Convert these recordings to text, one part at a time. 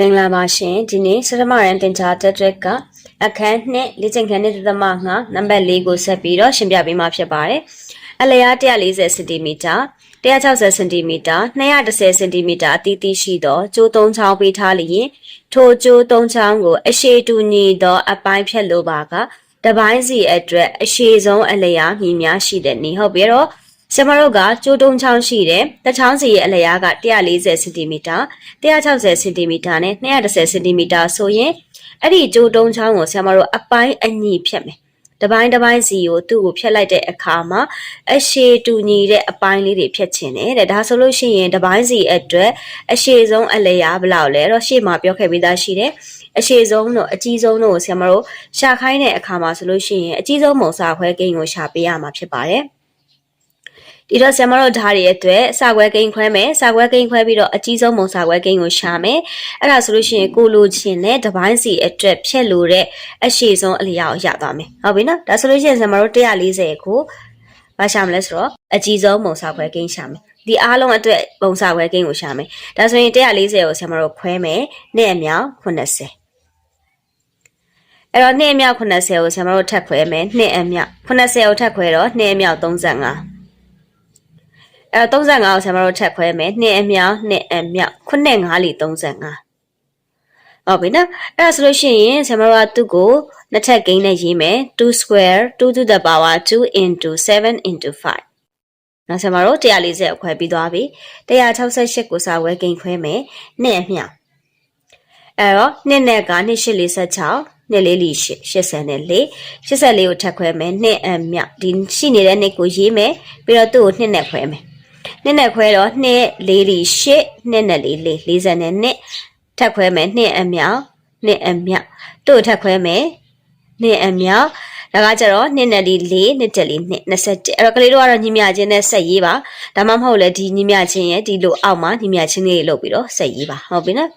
မင်္ဂလာပါရှင်ဒီနေ့စရမရန်တင်ချာတက်ထက်ကအခန်းနှစ်လေ့ကျင့်ခန်းနှစ်သမ9နံပါတ်4ကိုဆက်ပြီးတော့ရှင်းပြပေးမှာဖြစ်ပါတယ်အလျား140စင်တီမီတာ160စင်တီမီတာ210စင်တီမီတာအသီးသီးရှိသောကျိုးသုံးချောင်းပေးထားလျင်ထိုကျိုးသုံးချောင်းကို အရှိတူညီသော အပိုင်းဖြတ်လိုပါကတပိုင်းစီအတွက်အရှိဆုံးအလျားမြည်များရှိတဲ့နေဟုတ်ပြီတော့ ကျမတို့ကကျိုးတုံးချောင်းရှိတယ်။တချောင်းစီရဲ့အလျားက140စင်တီမီတာ160စင်တီမီတာနဲ့210စင်တီမီတာဆိုရင်အဲ့ဒီကျိုးတုံးချောင်းကိုဆရာမတို့အပိုင်းအညီဖြတ်မယ်။တစ်ပိုင်းတစ်ပိုင်းစီကိုသူ့ကိုဖြတ်လိုက်တဲ့အခါမှာအရှည်တူညီတဲ့အပိုင်းလေးတွေဖြတ်ချင်တယ်တဲ့။ဒါဆိုလို့ရှိရင်တစ်ပိုင်းစီအတွက်အရှည်ဆုံးအလျားဘယ်လောက်လဲတော့ရှေ့မှာပြောခဲ့ပြီးသားရှိတယ်။အရှည်ဆုံးတော့အကြီးဆုံးတော့ကိုဆရာမတို့ရှာခိုင်းတဲ့အခါမှာဆိုလို့ရှိရင်အကြီးဆုံးမုံစာခွဲကိန်းကိုရှာပေးရမှာဖြစ်ပါတယ်။ ဒီတော့ဆရာမတို့ဓာတ်တွေအတွက်စာခွဲကိန်းခွဲမယ်စာခွဲကိန်းခွဲပြီးတော့အကြီးဆုံးမုံစာခွဲကိန်းကိုရှာမယ်အဲ့ဒါဆိုလို့ရှိရင်ကိုလိုချင်တဲ့တစ်ပိုင်းစီအတွက်ဖြက်လို့တဲ့အရှိဆုံးအလျောက်ရသွားမယ်ဟုတ်ပြီနော်ဒါဆိုလို့ရှိရင်ဆရာမတို့140ကိုမရှာမလဲဆိုတော့အကြီးဆုံးမုံစာခွဲကိန်းရှာမယ်ဒီအားလုံးအတွက်ပုံစာခွဲကိန်းကိုရှာမယ်ဒါဆိုရင်140ကိုဆရာမတို့ခွဲမယ်နဲ့အမြောက်80အဲ့တော့2အမြောက်80ကိုဆရာမတို့ထပ်ခွဲမယ်2အမြောက်80ကိုထပ်ခွဲတော့2အမြောက်35 အဲ35ကိုဆရာမတို့ထပ်ခွဲမယ်2အမြောက်2အမြောက်9 5လီ35ဟုတ်ပြီနော်အဲ့ဒါဆိုလို့ရှိရင်ဆရာမတို့ကသူ့ကိုနှစ်ထပ်ကိန်းနဲ့ရေးမယ်2 square 2 to the power 2 into 7 into 5နောက်ဆရာမတို့140ကိုခွဲပြီးသွားပြီ168ကိုစာဝဲကိန်းခွဲမယ်2အမြောက်အဲ့တော့2နဲ့က2846နှစ်လေးလီ80နဲ့လေ84ကိုထပ်ခွဲမယ်နှစ်အမြောက်ဒီရှိနေတဲ့နှစ်ကိုရေးမယ်ပြီးတော့သူ့ကိုနှစ်နဲ့ခွဲမယ် နှစ်နဲ့ခွဲတော့နှစ်လေးလီ8နှစ်နဲ့လေးလေး40နဲ့နှစ်ထပ်ခွဲမယ်နှစ်အမြောက်နှစ်အမြောက်သူ့ကိုထပ်ခွဲမယ်နှစ်အမြောက်ဒါကကြတော့နှစ်နဲ့လီ4နှစ်တက်လီ2 21အဲ့တော့ကလေးတို့ကတော့ညီမချင်းနဲ့ဆက်ရေးပါဒါမှမဟုတ်လေဒီညီမချင်းရဲ့ဒီလိုအောက်မှာညီမချင်းလေးတွေလုပ်ပြီးတော့ဆက်ရေးပါဟုတ်ပြီနော်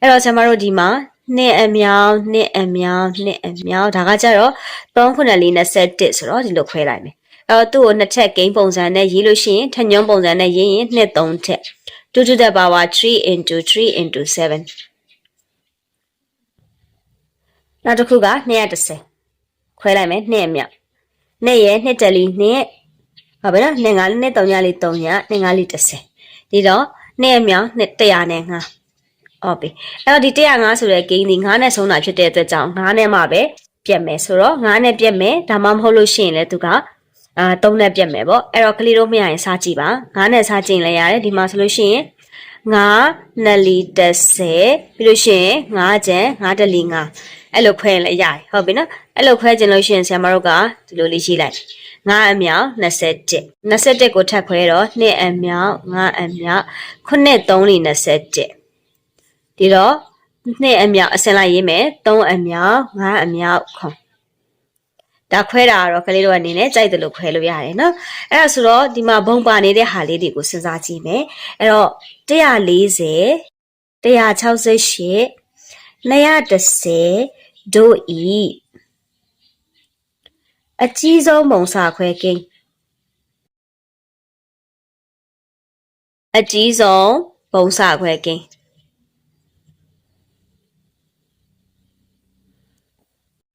အဲ့တော့ကျွန်တော်တို့ဒီမှာနှစ်အမြောင်နှစ်အမြောင်နှစ်အမြောင်ဒါကကြတော့3ခုနဲ့421ဆိုတော့ဒီလိုခွဲလိုက်မယ် အဲ့တော့သူ့ကိုနှစ်ချက်ဂိမ်းပုံစံနဲ့ရေးလို့ရှိရင်ထညွန်းပုံစံနဲ့ရေးရင်နှစ်3ထက်2 to the power 3 into 3 into 7နောက်တစ်ခုက230ခွဲလိုက်မယ်နှစ်အမြောင်နှစ်ရဲ့နှစ်တက်လီနှစ်ဟုတ်ပြီနော်နှစ်ငါးလေးနှစ်3ညလေး3ညနှစ်ငါးလေး30ဒီတော့နှစ်အမြောင်နှစ်100နဲ့ငါဟုတ်ပြီအဲ့တော့ဒီ105ဆိုတဲ့ဂိမ်းဒီ9နဲ့ဆုံးတာဖြစ်တဲ့အတွက်ကြောင့်9နဲ့မှပဲပြတ်မယ်ဆိုတော့9နဲ့ပြတ်မယ်ဒါမှမဟုတ်လို့ရှိရင်လည်းသူက အာ3နဲ့ပြတ်မယ်ပေါ့အဲ့တော့ကလေးတို့မရရင်စားကြည့်ပါ9နဲ့စားကြည့်လည်းရတယ်ဒီမှာဆိုလို့ရှိရင်9နလီ30ပြီးလို့ရှိရင်9ကျန်9တလီ9အဲ့လိုခွဲရင်လည်းရတယ်ဟုတ်ပြီနော်အဲ့လိုခွဲခြင်းလို့ရှိရင်ဆရာမတို့ကဒီလိုလေးရေးလိုက်ငါအမြောက်21 21ကိုထပ်ခွဲတော့2အမြောက်5အမြောက်9 3လီ21ဒီတော့နှစ်အမြောက်အစင်လိုက်ရေးမယ်3အမြောက်5အမြောက်ခွန် ဒါခွဲတာကတော့ကလေးတို့အနေနဲ့ကြိုက်တယ်လို့ခွဲလို့ရတယ်နော်အဲ့ဒါဆိုတော့ဒီမှာဘုံပါနေတဲ့ဟာလေးတွေကိုစဉ်းစားကြည့်မယ်အဲ့တော့140 168 210ဒိုဤအကြီးဆုံးမုံစာခွဲကိန်းအကြီးဆုံးဘုံစာခွဲကိန်း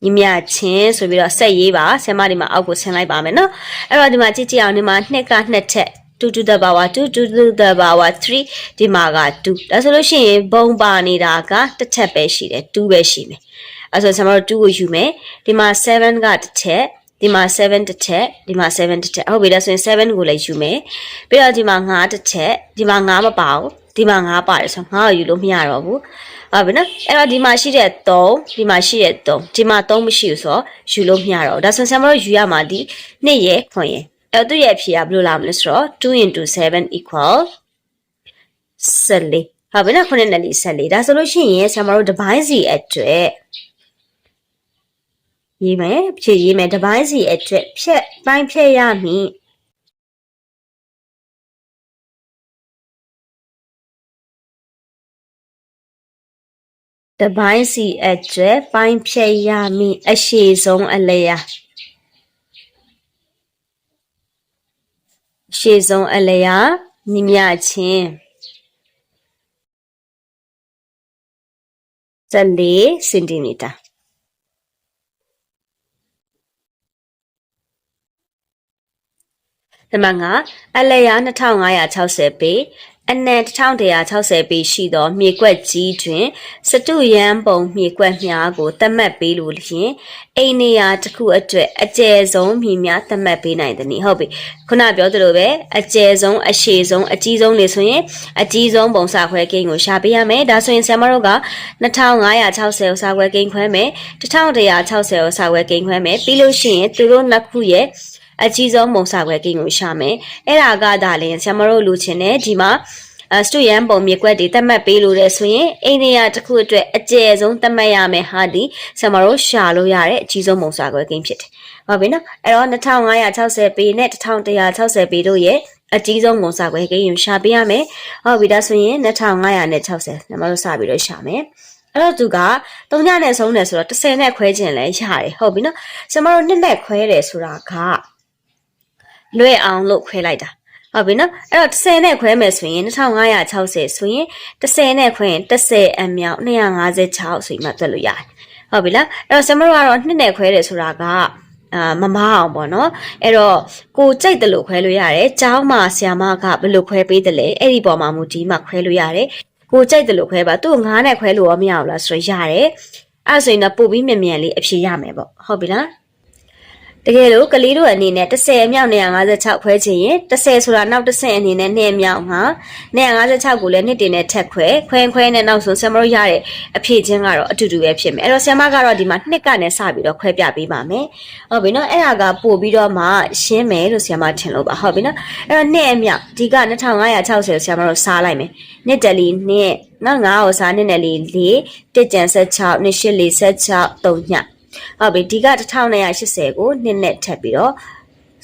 ညီမချင်းဆိုပြီးတော့ဆက်ရေးပါဆင်မဒီမှာအောက်ကိုဆင်းလိုက်ပါမယ်နော်အဲ့တော့ဒီမှာကြည့်ကြည့်အောင်ဒီမှာနှစ်ကနှစ်ထက်2 to the power 2 2 to the power 3ဒီမှာက2ဒါဆိုလို့ရှိရင်ဘုံပါနေတာကတစ်ထက်ပဲရှိတယ်2ပဲရှိမယ်အဲ့ဆိုဆင်မတို့2ကိုယူမယ်ဒီမှာ7ကတစ်ထက်ဒီမှာ7တစ်ထက်ဒီမှာ7တစ်ထက်ဟုတ်ပြီဒါဆိုရင်7ကိုလည်းယူမယ်ပြီးတော့ဒီမှာ9တစ်ထက်ဒီမှာ9မပါဘူးဒီမှာ9ပါတယ်ဆိုတော့9ကိုယူလို့မရတော့ဘူး ဟုတ်ပြီနော်အဲ့တော့ဒီမှာရှိတဲ့3ဒီမှာရှိတဲ့3ဒီမှာ3မရှိဘူးဆိုတော့ယူလို့မရတော့ဘူးဒါဆိုဆရာမတို့ယူရမှာဒီ2ရဲ့ခွန်ရဲ့အဲ့တော့သူ့ရဲ့အဖြေကဘယ်လိုလာမလဲဆိုတော့2 7 equal 14ဟုတ်ပြီနော်ခုနှစ်နဲ့လေး14ဒါဆိုလို့ရှိရင်ဆရာမတို့ဒီဘိုင်းစီအတွက်ရေးမယ်ဖြည့်ရေးမယ်ဒီဘိုင်းစီအတွက်ဖြက်ပိုင်းဖြက်ရမည် တပိုင်းစီအတွက်ပိုင်းဖြတ်ရမည်အရှိဆုံးအလျာရှေ့ဆုံးအလျာညီမြချင်း14စင်တီမီတာနံပါတ်5အလျာ2560ပေ အနံ1160ပေရှိသော မြေကွက်ကြီးတွင် စတုရန်ပုံမြေကွက်များကိုသတ်မှတ်ပေးလို့လျှင်အိမ်နေရာတစ်ခုအတွက်အကျယ်ဆုံးမြေများသတ်မှတ်ပေးနိုင်သည်ဟုတ်ပြီခုနပြောသလိုပဲအကျယ်ဆုံးအရှည်ဆုံးအကြီးဆုံးနေဆိုရင်အကြီးဆုံးပုံစခွဲကိန်းကိုရှာပေးရမယ်ဒါဆိုရင်ဆရာမတို့က2560ကိုစာခွဲကိန်းခွဲမယ်1160ကိုစာခွဲကိန်းခွဲမယ်ပြီးလို့ရှိရင်သူတို့နှစ်ခုရဲ့ အကြီးဆုံးမုံစာခွဲကိန်းကိုရှာမယ်အဲ့ဒါကဒါလည်းဆရာမတို့လူချင်းနဲ့ဒီမှာစတူရန်ပုံမြေကွက်တွေသတ်မှတ်ပေးလို့တဲ့ဆိုရင်အိန္ဒိယတစ်ခုအတွက်အကျယ်ဆုံးသတ်မှတ်ရမယ်ဟာဒီဆရာမတို့ရှာလို့ရတဲ့အကြီးဆုံးမုံစာခွဲကိန်းဖြစ်တယ်ဟုတ်ပြီနော်အဲ့တော့2560ပေနဲ့1160ပေတို့ရဲ့အကြီးဆုံးမုံစာခွဲကိန်းကိုရှာပေးရမယ်ဟုတ်ပြီဒါဆိုရင်2560ဆရာမတို့စပြီးတော့ရှာမယ်အဲ့တော့သူကတုံညနဲ့ဆုံးတယ်ဆိုတော့30နဲ့ခွဲခြင်းလဲရတယ်ဟုတ်ပြီနော်ဆရာမတို့နှစ်နဲ့ခွဲတယ်ဆိုတာက လွဲအောင်လို့ခွဲလိုက်တာဟုတ်ပြီနော်အဲ့တော့30နဲ့ခွဲမယ်ဆိုရင်2560ဆိုရင်30နဲ့ခွဲရင်30အမြောက်256ဆိုပြီးမှတွက်လို့ရတယ်ဟုတ်ပြီလားအဲ့တော့ဆမတို့ကတော့နှစ်နဲ့ခွဲတယ်ဆိုတာကအာမမအောင်ပေါ့နော်အဲ့တော့ကိုကြိုက်တယ်လို့ခွဲလို့ရတယ်။ကျောင်းမှာဆရာမကဘယ်လိုခွဲပေးတယ်လဲအဲ့ဒီပေါ်မှာမူဒီမှာခွဲလို့ရတယ်။ကိုကြိုက်တယ်လို့ခွဲပါသူ့ငားနဲ့ခွဲလို့ရောမရဘူးလားဆိုတော့ရတယ်။အဲ့ဆိုရင်တော့ပို့ပြီးမြန်မြန်လေးအဖြေရမယ်ပေါ့ဟုတ်ပြီလား။ တကယ်လို့ကလေးတို့အနေနဲ့30မြောက်156ခွဲချင်ရင်30ဆိုတာနောက်30အနေနဲ့2မြောက်မှာ156ကိုလည်းနှစ်တင်နဲ့ထက်ခွဲခွဲခွဲနဲ့နောက်ဆုံးဆမ်မတို့ရတဲ့အဖြည့်ချင်းကတော့အတူတူပဲဖြစ်မယ်အဲ့တော့ဆမ်မကတော့ဒီမှာနှစ်ကနေစပြီးတော့ခွဲပြပေးပါမယ်ဟုတ်ပြီနော်အဲ့ဒါကပို့ပြီးတော့မှရှင်းမယ်လို့ဆမ်မထင်လို့ပါဟုတ်ပြီနော်အဲ့တော့နှစ်အမြောက်ဒီက2560ဆမ်မတို့စားလိုက်မယ်နှစ်တလီနှစ်နော်9ကိုစားနှစ်နဲ့လီ4တစ်ကြံဆက်6နှစ်8 4ဆက်6 3ည ဟုတ်ပြီဒီက1280ကိုနှစ်နဲ့ထပ်ပြီးတော့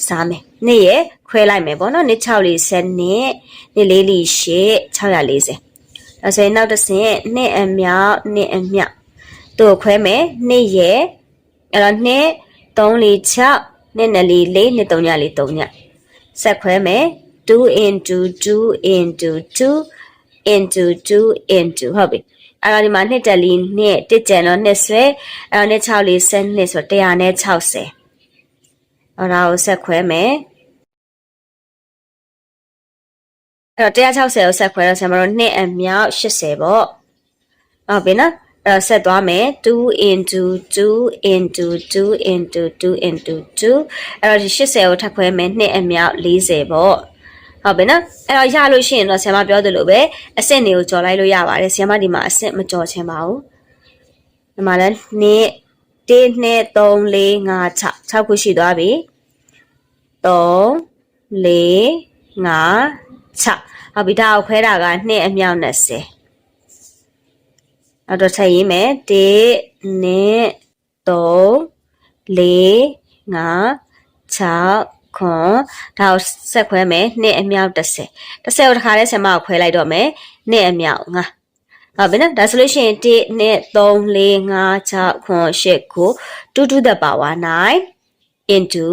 စားမယ်နှစ်ရဲ့ခွဲလိုက်မယ်ပေါ့နော်နှစ်6လေး7နှစ်နှစ်လေးလေး8 640ဒါဆိုရင်နောက်တစ်ဆင့်နှစ်အမြောက်နှစ်အမြောက်တို့ခွဲမယ်နှစ်ရဲ့အဲ့တော့နှစ်3လေး6နှစ်နဲ့လေး4နှစ်3ညလေး3ညဆက်ခွဲမယ်2 into 2 into 2 into 2 into ဟုတ်ပြီ အဲ့တော့ဒီမှာနှစ်တက်လီနှစ်တစ်ကြံတော့နှစ်ဆွဲအဲ့တော့နှစ်6လေးဆက်နှစ်ဆို160အဲ့ဒါကိုဆက်ခွဲမယ်အဲ့တော့160ကိုဆက်ခွဲတော့ဆရာမတို့နှစ်အမြောက်80ပေါ့ဟုတ်ပြီနော်အဲ့ဆက်သွားမယ်2 into 2 into 2 into 2 into 2အဲ့တော့ဒီ80ကိုထပ်ခွဲမယ်နှစ်အမြောက်40ပေါ့ ဟုတ်ပြီနော်အဲ့တော့ရလို့ရှိရင်တော့ဆရာမပြောသလိုပဲအဆင့်တွေကိုကြော်လိုက်လို့ရပါတယ်ဆရာမဒီမှာအဆင့်မကြော်ချင်ပါဘူးဒီမှာလည်း2 1 2 3 4 5 6 6ခုရှိသွားပြီ3 4 5 6ဟုတ်ပြီဒါကိုခွဲတာက2အမြောက်20အဲ့တော့ထည့်ရေးမယ်1 2 3 4 5 6 ခွန်ဒါကိုဆက်ခွဲမယ်နှစ်အမြောက်30 30ကိုတစ်ခါလဲဆင်မကိုခွဲလိုက်တော့မယ်နှစ်အမြောက်9ဟုတ်ပြီနော်ဒါဆိုလို့ရှိရင်1 2 3 4 5 6ခွန်8ကို2 to the power 9 into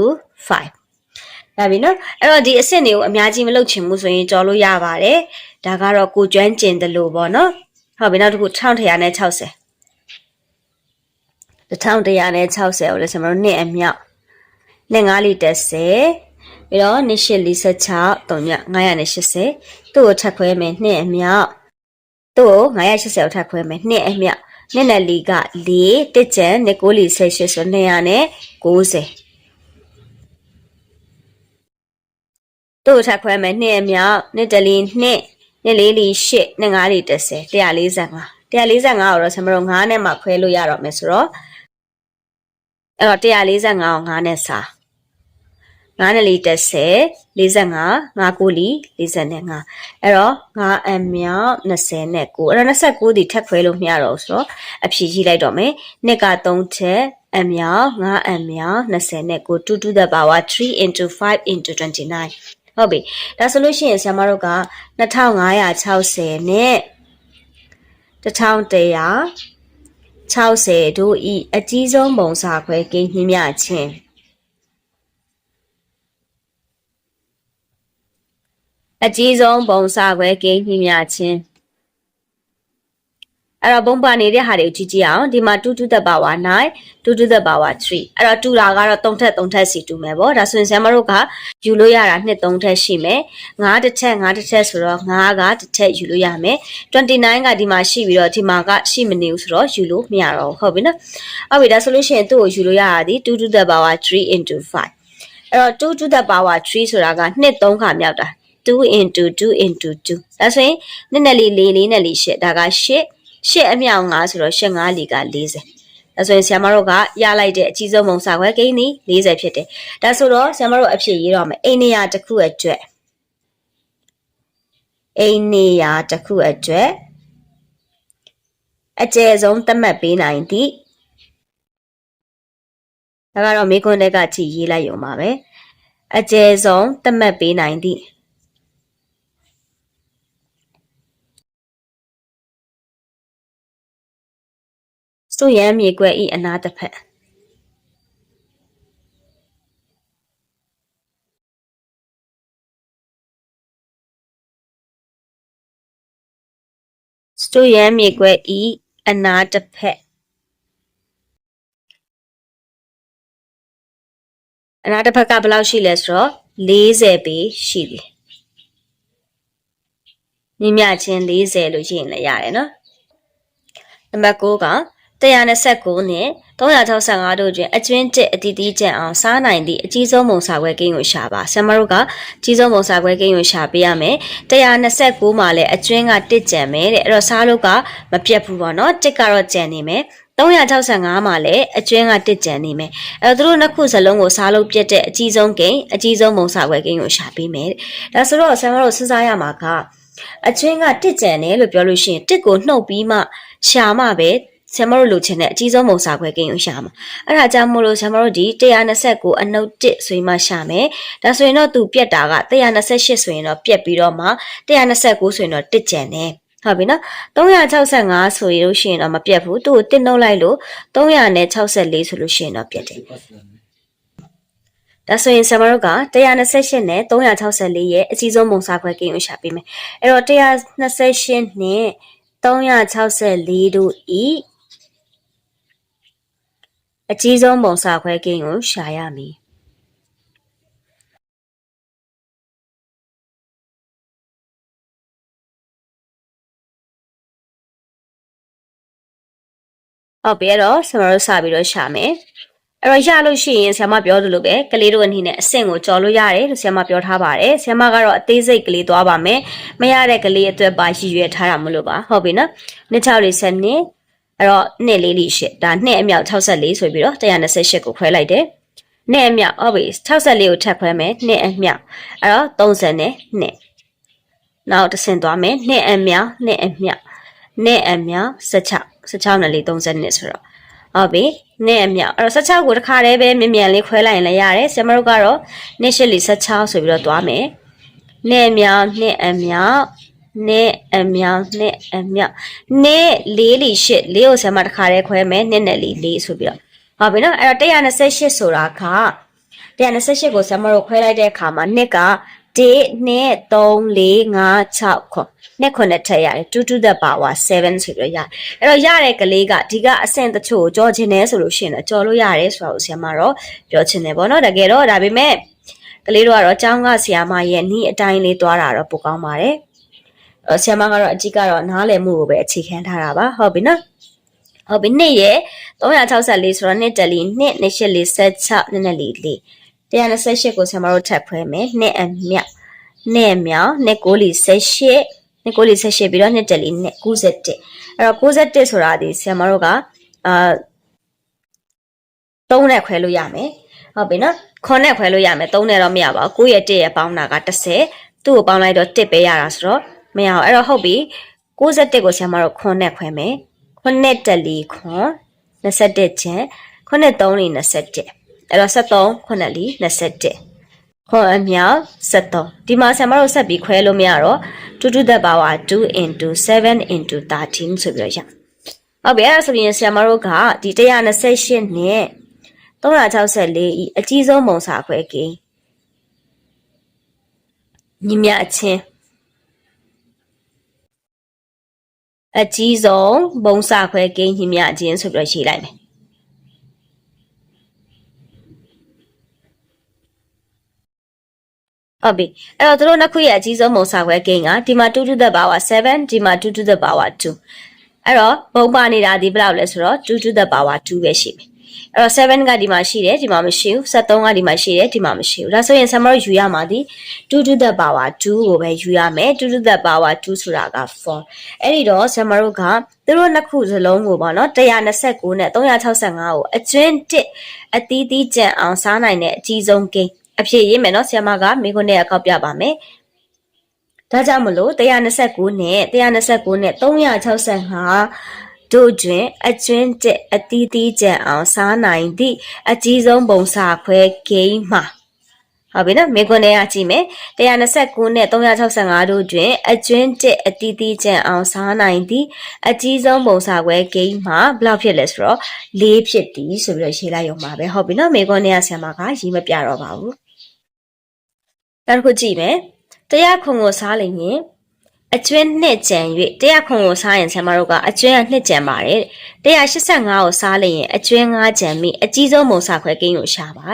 5ဒါပြီနော်အဲ့တော့ဒီအဆင့်တွေကိုအများကြီးမလုပ်ချင်ဘူးဆိုရင်ကြော်လို့ရပါတယ်ဒါကတော့ကိုကျွမ်းကျင်တယ်လို့ပေါ့နော်ဟုတ်ပြီနောက်တစ်ခု1160 1160ကိုလည်းကျွန်တော်တို့နှစ်အမြောက် နဲ့9လီ30ပြီးတော့နှစ်8 46 3ည980သူ့ကိုထပ်ခွဲမယ်နှစ်အမြောက်သူ့ကို980ကိုထပ်ခွဲမယ်နှစ်အမြောက်နှစ်နဲ့လီက4တစ်ကျန်နှစ်9လီ78ဆို200နဲ့90သူ့ကိုထပ်ခွဲမယ်နှစ်အမြောက်နှစ်တလီနှစ်နှစ်လေးလီ8နှစ်9လီ30 145 145ကိုတော့ဆမတို့9နဲ့မှခွဲလို့ရတော့မယ်ဆိုတော့အဲ့တော့145ကို9နဲ့စား 9နဲ့လီ30 45 9ကိုလီ45အဲ့တော့9အမြောက်20နဲ့9အဲ့တော့29ဒီထပ်ခွဲလို့မရတော့ဆိုတော့အဖြေကြီးလိုက်တော့မယ်နှစ်က3ချက်အမြောက်9အမြောက်20နဲ့9 2 to the power 3 into 5 into 29ဟုတ်ပြီဒါဆိုလို့ရှိရင်ဆရာမတို့က2560နဲ့1100 60တို့ဤအကြီးဆုံးပုံစာခွဲကိန်းညှိမြခြင်း အကြီးဆုံးပုံစာခွဲကိန်းညှိမြခြင်းအဲ့တော့ဘုံပါနေတဲ့ဟာတွေကိုကြည့်ကြည့်အောင်ဒီမှာ2 to the power 9 2 to the power 3အဲ့တော့တူတာကတော့3ထက်3ထက်စီတူမယ်ပေါ့ဒါဆိုရင်ဆရာမတို့ကယူလို့ရတာ2 3ထက်ရှိမယ်9တစ်ထက်9တစ်ထက်ဆိုတော့9ကတစ်ထက်ယူလို့ရမယ်29ကဒီမှာရှိပြီးတော့ဒီမှာကရှိမနေဘူးဆိုတော့ယူလို့မရတော့ဘူးဟုတ်ပြီနော်ဟုတ်ပြီဒါဆိုလို့ရှိရင်သူ့ကိုယူလို့ရတာဒီ2 to the power 3 into 5အဲ့တော့2 to the power 3ဆိုတာက2 3ခါမြောက်တာ 2 into 2 into 2ဒါဆိုရင်နည်းနည်းလေးလေးလေးနဲ့လေးရှစ်ဒါက8 8အမြောက်9ဆိုတော့8 5လီက40ဒါဆိုရင်ဆရာမတို့ကရလိုက်တဲ့အကြီးဆုံးမုံစာခွဲကိန်းဒီ40ဖြစ်တယ်ဒါဆိုတော့ဆရာမတို့အဖြစ်ရေးတော့မယ်အိန္ဒိယတစ်ခုအတွက်အိန္ဒိယတစ်ခုအတွက်အကျယ်ဆုံးသတ်မှတ်ပေးနိုင်သည့်ဒါကတော့မိခွန်းတက်ကကြည့်ရေးလိုက်ရုံပါပဲအကျယ်ဆုံးသတ်မှတ်ပေးနိုင်သည့် စွရမ်းမြေကွက်ဤအနာတစ်ဖက်စွရမ်းမြေကွက်ဤအနာတစ်ဖက်အနာတစ်ဖက်ကဘယ်လောက်ရှိလဲဆိုတော့40ပေရှိတယ်မြင့်မြချင်း40လို့ရှိရင်လည်းရတယ်နော်နံပါတ်9က 129နဲ့365တို့တွင်အကျွင်းတစ်အတီးတီးကျန်အောင်စားနိုင်သည့်အကြီးဆုံးမုံစာခွဲကိန်းကိုရှာပါဆမ်မတို့ကအကြီးဆုံးမုံစာခွဲကိန်းကိုရှာပေးရမယ်129မှာလည်းအကျွင်းကတစ်ကျန်မယ်တဲ့အဲ့တော့စားလို့ကမပြတ်ဘူးပေါ့နော်တစ်ကတော့ကျန်နေမယ်365မှာလည်းအကျွင်းကတစ်ကျန်နေမယ်အဲတော့သူတို့နှစ်ခုစလုံးကိုစားလို့ပြတ်တဲ့အကြီးဆုံးကိန်းအကြီးဆုံးမုံစာခွဲကိန်းကိုရှာပေးမယ်တဲ့ဒါဆိုတော့ဆမ်မတို့စဉ်းစားရမှာကအချင်းကတစ်ကြံတယ်လို့ပြောလို့ရှိရင်တစ်ကိုနှုတ်ပြီးမှရှာမှပဲ ဆရာမတို့လိုချင်တဲ့အကြီးဆုံးပုံစာခွဲကိန်းကိုရှာမှာအဲ့ဒါကြောင့်မို့လို့ဆရာမတို့ဒီ129အနှုတ်1ဆိုရင်မှရှာမယ်ဒါဆိုရင်တော့သူပြက်တာက128ဆိုရင်တော့ပြက်ပြီးတော့မှ129ဆိုရင်တော့တစ်ကြံတယ်ဟုတ်ပြီနော်365ဆိုရလို့ရှိရင်တော့မပြတ်ဘူးသူ့ကိုတစ်နှုတ်လိုက်လို့364ဆိုလို့ရှိရင်တော့ပြတ်တယ်ဒါဆိုရင်ဆမတို့က128နဲ့364ရဲ့အကြီးဆုံးပုံစာခွဲကိန်းကိုရှာပေးမယ်အဲ့တော့128နဲ့364တို့ဤ အကြီးဆုံးပုံစာခွဲကိန်းကိုရှာရမည်ဟုတ်ပြီအဲ့တော့ဆမတို့စပြီးတော့ရှာမယ်အဲ့တော့ရလို့ရှိရင်ဆရာမပြောသလိုပဲကလေးတို့အနေနဲ့အဆင့်ကိုကြော်လို့ရတယ်လို့ဆရာမပြောထားပါတယ်ဆရာမကတော့အသေးစိတ်ကလေးသွားပါမယ်မရတဲ့ကလေးအတွက်ပါရည်ရွယ်ထားတာမလို့ပါဟုတ်ပြီနော်နှစ်6လေး7နှစ် အဲ့တော့နှစ်လေးလေးရှစ်ဒါနှစ်အမြောက်64ဆိုပြီးတော့128ကိုခွဲလိုက်တယ်နှစ်အမြောက်ဟုတ်ပြီ64ကိုထပ်ခွဲမယ်နှစ်အမြောက်အဲ့တော့30နဲ့နှစ်နောက်တစ်ဆင့်သွားမယ်နှစ်အမြောက်နှစ်အမြောက်နှစ်အမြောက်16 16နဲ့လေး30နှစ်ဆိုတော့ဟုတ်ပြီနဲ့အမြောက်အဲ့တော့16ကိုတစ်ခါတည်းပဲမြင်မြန်လေးခွဲလိုက်ရင်လည်းရတယ်ဆရာမတို့ကတော့နှစ်ရှစ်လီ16ဆိုပြီးတော့သွားမယ်နဲ့အမြောက်နှစ်အမြောက် နဲ့အမြောက်နဲ့အမြောက်နဲ့လေးလီရှစ်လေးကိုဆရာမတစ်ခါတည်းခွဲမယ်နှစ်နဲ့လီလေးဆိုပြီးတော့ဟုတ်ပြီနော်အဲ့တော့128ဆိုတာက128ကိုဆရာမတို့ခွဲလိုက်တဲ့အခါမှာနှစ်က1 2 3 4 5 6ခွနှစ်ခုနဲ့ထည့်ရတယ်2 to the power 7ဆိုပြီးတော့ရအဲ့တော့ရတဲ့ကလေးကဒီကအဆင့်တချို့ကိုကြော်ချင်တယ်ဆိုလို့ရှိရင်တော့ကြော်လို့ရတယ်ဆိုတာကိုဆရာမတော့ပြောချင်တယ်ပေါ့နော်တကယ်တော့ဒါပေမဲ့ကလေးတို့ကတော့ចောင်းကဆရာမရဲ့နီးအတိုင်းလေးသွားတာတော့ပိုကောင်းပါတယ်အဲ့ ဆရာမကတော့အကြည့်ကတော့နားလည်မှုကိုပဲအခြေခံထားတာပါဟုတ်ပြီနော်ဟုတ်ပြီနှစ်ရဲ့364ဆိုတော့နှစ်တက်လီနှစ်နှစ်ရှစ်လေး16နှစ်နဲ့လေးလေး128ကိုဆရာမတို့ထပ်ဖွဲမယ်နှစ်အမြောက်နှစ်အမြောက်နှစ်ကိုလီ18နှစ်ကိုလီ18ပြီးတော့နှစ်တက်လီနှစ်91အဲ့တော့91ဆိုတာဒီဆရာမတို့ကအာ3နဲ့ခွဲလို့ရမယ်ဟုတ်ပြီနော်ခွန်နဲ့ခွဲလို့ရမယ်3နဲ့တော့မရပါဘူး9ရဲ့1ရဲ့ပေါင်းတာက30သူ့ကိုပေါင်းလိုက်တော့1ပဲရတာဆိုတော့ မရအောင်အဲ့တော့ဟုတ်ပြီ61ကိုဆရာမတို့ခွန်နဲ့ခွဲမယ်ခွန်နဲ့တက်လီခွန်21ချက်ခွန်နဲ့3လီ21အဲ့တော့73ခုနှစ်လီ21ခွန်အမြောက်73ဒီမှာဆရာမတို့ဆက်ပြီးခွဲလို့မရတော့2 to the power 2 into 7 into 13ဆိုပြီးတော့ရဟုတ်ပြီအဲ့ဒါဆိုရင်ဆရာမတို့ကဒီ128နဲ့364ဤအကြီးဆုံးပုံစာခွဲကိန်းညီမြအချင်း အကြီးဆုံးဘုံစာခွဲကိန်းညီမျှခြင်းဆိုပြီးတော့ရေးလိုက်မယ်ဟုတ်ပြီအဲ့တော့တို့နှစ်ခုရဲ့အကြီးဆုံးဘုံစာခွဲကိန်းကဒီမှာ2 to the power 7ဒီမှာ2 to the power 2အဲ့တော့ဘုံပါနေတာဒီဘယ်လောက်လဲဆိုတော့2 to the power 2ပဲရှိမယ် အဲ့တော့7ကဒီမှာရှိတယ်ဒီမှာမရှိဘူး73ကဒီမှာရှိတယ်ဒီမှာမရှိဘူးဒါဆိုရင် summary ယူရမှာဒီ2 to the power 2ကိုပဲယူရမယ်2 to the power 2ဆိုတာက4အဲ့ဒီတော့ summary ကသူတို့နှစ်ခုစလုံးကိုပေါ့နော်129နဲ့365ကိုအကျွင်းတစ်အသီးသီးကြံအောင်စားနိုင်တဲ့အကြီးဆုံးကိန်းအဖြစ်ရေးမယ်နော်ဆရာမကမိခွန်းနဲ့အကောက်ပြပါမယ်ဒါကြောင့်မလို့129နဲ့129နဲ့365 တို့တွင်အကျွင်းတက်အတီးတီးကြံအောင်စားနိုင်သည့်အကြီးဆုံးပုံစာခွဲဂိမ်းမှာဟုတ်ပြီနော်မေခွန်းနဲ့အကြည့်မယ်129နဲ့365တို့တွင်အကျွင်းတက်အတီးတီးကြံအောင်စားနိုင်သည့်အကြီးဆုံးပုံစာခွဲဂိမ်းမှာဘယ်လောက်ဖြစ်လဲဆိုတော့၄ဖြစ်သည်ဆိုပြီးတော့ရေးလိုက်ရုံပါပဲဟုတ်ပြီနော်မေခွန်းနဲ့ဆရာမကရေးမပြတော့ပါဘူးနောက်တစ်ခုကြည့်မယ်တရားခွန်ကိုစားလိုက်ရင် အကျွင်းနှစ်ကြံ၍တရားခွန်ကိုစားရင်ဆရာမတို့ကအကျွင်းကနှစ်ကြံပါတယ်185ကိုစားလိုက်ရင်အကျွင်း9ကြံမိအကြီးဆုံးမုံစားခွဲကိန်းကိုရှာပါ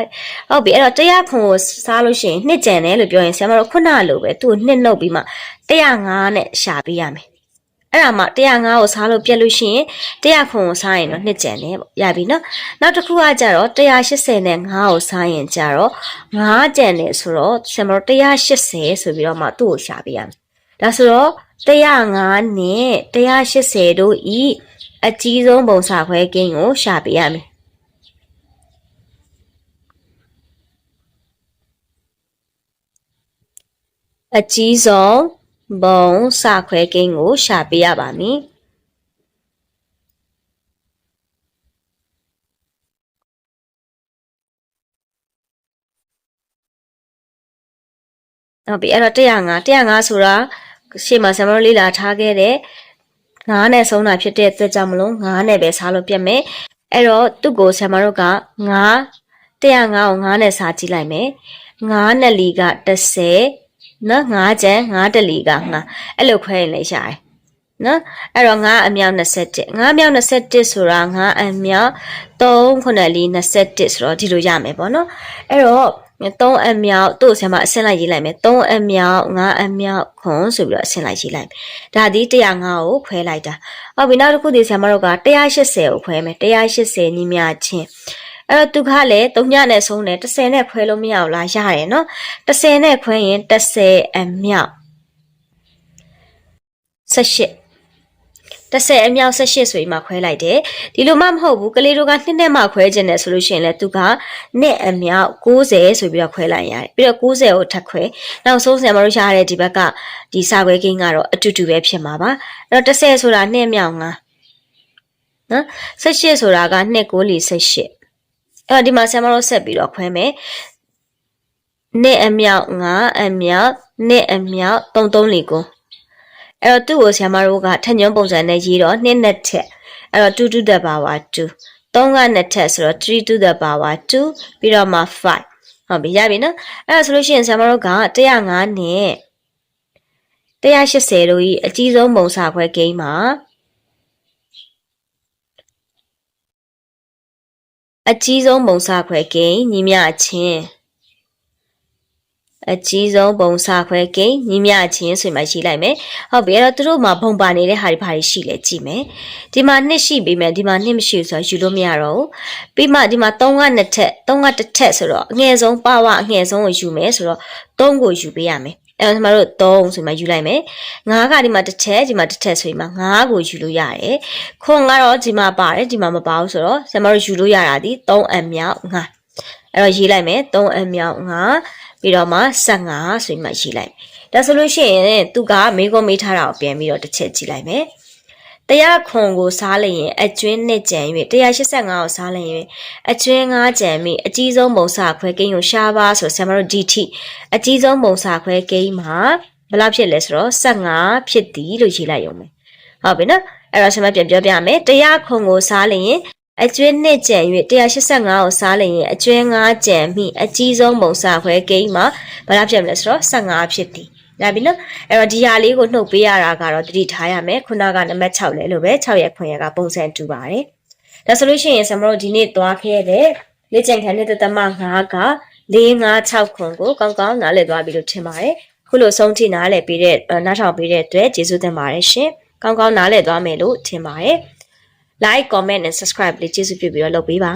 ဟုတ်ပြီအဲ့တော့တရားခွန်ကိုစားလို့ရှိရင်နှစ်ကြံတယ်လို့ပြောရင်ဆရာမတို့ခုနလိုပဲသူ့ကိုနှစ်နှုတ်ပြီးမှ105နဲ့ရှာပေးရမယ်အဲ့ဒါမှ105ကိုစားလို့ပြက်လို့ရှိရင်100ခွန်ကိုစားရင်တော့နှစ်ကျန်တယ်ပေါ့ရပြီနော်နောက်တစ်ခုကကြတော့180နဲ့5ကိုစားရင်ကြတော့5ကျန်တယ်ဆိုတော့ဆင်မတို့180ဆိုပြီးတော့မှသူ့ကိုရှာပေးရမယ် ဒါဆိုတော့105နဲ့180တို့ဤအကြီးဆုံးပုံစာခွဲကိန်းကိုရှာပေးရမယ်အကြီးဆုံးဘုံစခွဲကိန်းကိုရှာပေးရပါမည်ဟုတ်ပြီအဲ့တော့105 105ဆိုတာ ရှေ့မှာဆမ်မလေးလာထားခဲ့တဲ့9နဲ့ဆုံးတာဖြစ်တဲ့အတွက်ကြောင့်မလို့9နဲ့ပဲစားလို့ပြတ်မယ်အဲ့တော့သူ့ကိုဆမ်မတို့က9 105ကို9နဲ့စားကြည့်လိုက်မယ်9နဲ့လီက30နော်9ကျန်9တလီက9အဲ့လိုခွဲရင်လည်းရှာတယ်နော်အဲ့တော့9အမြောက်21 9အမြောက်21ဆိုတာ9အမြောက်3ခုနှစ်လီ21ဆိုတော့ဒီလိုရမယ်ပေါ့နော်အဲ့တော့ 3အမြောက်တို့ဆရာမအဆင့်လိုက်ရေးလိုက်မယ်3အမြောက်5အမြောက်ခွန်ဆိုပြီးတော့အဆင့်လိုက်ရေးလိုက်မယ်ဒါဒီ105ကိုခွဲလိုက်တာဟုတ်ပြီနောက်တစ်ခုဒီဆရာမတို့က180ကိုခွဲမယ်180ညီမျှချင်းအဲ့တော့သူကလည်း3ညနဲ့ဆုံးတယ်30နဲ့ခွဲလို့မရဘူးလားရတယ်နော်30နဲ့ခွဲရင်30အမြောက်18 30အမြောက်18ဆိုပြီးမှခွဲလိုက်တယ်ဒီလိုမှမဟုတ်ဘူးကလေးတို့ကနှစ်နဲ့မှခွဲခြင်းတယ်ဆိုလို့ရှိရင်လည်းသူကနှစ်အမြောက်60ဆိုပြီးတော့ခွဲလိုက်ရတယ်ပြီးတော့60ကိုထပ်ခွဲနောက်ဆုံးဆရာမတို့ရှားတဲ့ဒီဘက်ကဒီစာခွဲကိန်းကတော့အတူတူပဲဖြစ်မှာပါအဲ့တော့30ဆိုတာနှစ်အမြောက်9နော်18ဆိုတာကနှစ်6လီ18အဲ့တော့ဒီမှာဆရာမတို့ဆက်ပြီးတော့ခွဲမယ်နှစ်အမြောက်9အမြောက်နှစ်အမြောက်33လီကို အဲ့တော့သူ့ကိုဆရာမတို့ကထညွန်းပုံစံနဲ့ရေးတော့2နဲ့ထက်အဲ့တော့2 to the power 2 3ကနဲ့ထက်ဆိုတော့3 to the power 2ပြီးတော့မှ5ဟုတ်ပြီရပြီနော်အဲ့ဒါဆိုလို့ရှိရင်ဆရာမတို့က105နဲ့180တို့ဤအကြီးဆုံးပုံစာခွဲဂိမ်းမှာအကြီးဆုံးပုံစာခွဲဂိမ်းညီမျှချင်း အကြီးဆုံးဘုံစာခွဲကိန်းညီမျှချင်းဆိုမှရှိလိုက်မယ်ဟုတ်ပြီအဲ့တော့သူတို့မှာဘုံပါနေတဲ့ဟာတွေဘာတွေရှိလဲကြည့်မယ်ဒီမှာနှစ်ရှိပြီမယ်ဒီမှာနှစ်မရှိဘူးဆိုတော့ယူလို့မရတော့ဘူးပြီးမှဒီမှာ3ကနှစ်ထက်3ကတစ်ထက်ဆိုတော့အငယ်ဆုံးပါဝအငယ်ဆုံးကိုယူမယ်ဆိုတော့3ကိုယူပေးရမယ်အဲ့တော့ကျွန်တော်တို့3ဆိုမှယူလိုက်မယ်9ကဒီမှာတစ်ထက်ဒီမှာတစ်ထက်ဆိုရင်မှ9ကိုယူလို့ရတယ်ခွန်ကတော့ဒီမှာပါတယ်ဒီမှာမပါဘူးဆိုတော့ကျွန်တော်တို့ယူလို့ရတာဒီ3အမြောက်9အဲ့တော့ရေးလိုက်မယ်3အမြောက်9 ပြီးတော့မှ15ဆိုပြီးမှရေးလိုက်ဒါဆိုလို့ရှိရင်သူကမေးခွန်းမေးထားတာကိုပြန်ပြီးတော့တစ်ချက်ကြည့်လိုက်မယ်တရားခွန်ကိုစားလိုက်ရင်အကျွင်းနှစ်ကြံ၍185ကိုစားလိုက်ရင်အကျွင်း9ကြံမိအကြီးဆုံးပုံစာခွဲကိန်းကိုရှားပါဆိုဆရာမတို့ DT အကြီးဆုံးပုံစာခွဲကိန်းမှာဘယ်လောက်ဖြစ်လဲဆိုတော့15ဖြစ်သည်လို့ရေးလိုက်ရုံပဲဟုတ်ပြီနော်အဲ့တော့ဆရာမပြန်ပြောပြမယ်တရားခွန်ကိုစားလိုက်ရင် အကျွင်းနှစ်ကျန်၍185ကိုစားလိုက်ရင်အကျွင်း9ကျန်မိအကြီးဆုံးပုံစာခွဲကိန်းမှာဘာလို့ဖြစ်မလဲဆိုတော့15ဖြစ်သည်ရပြီနော်အဲ့တော့ဒီဟာလေးကိုနှုတ်ပေးရတာကတော့တတိထားရမယ်ခုနကနံပါတ်6လဲလို့ပဲ6ရက်ခွင့်ရကပုံစံတူပါတယ်ဒါဆိုလို့ရှိရင်ဆမတို့ဒီနေ့သွားခဲ့တဲ့လေ့ကျင့်ခန်းနဲ့တသမ9က4 5 6ခွန်ကိုကောင်းကောင်းနားလည်သွားပြီလို့ထင်ပါတယ်ခုလိုဆုံးထိနားလည်ပြီးတဲ့နားထောင်ပြီးတဲ့အတွက်ကျေးဇူးတင်ပါတယ်ရှင်ကောင်းကောင်းနားလည်သွားမယ်လို့ထင်ပါတယ် like comment and subscribe လေးကျေးဇူးပြုပြီးတော့လုပ်ပေးပါ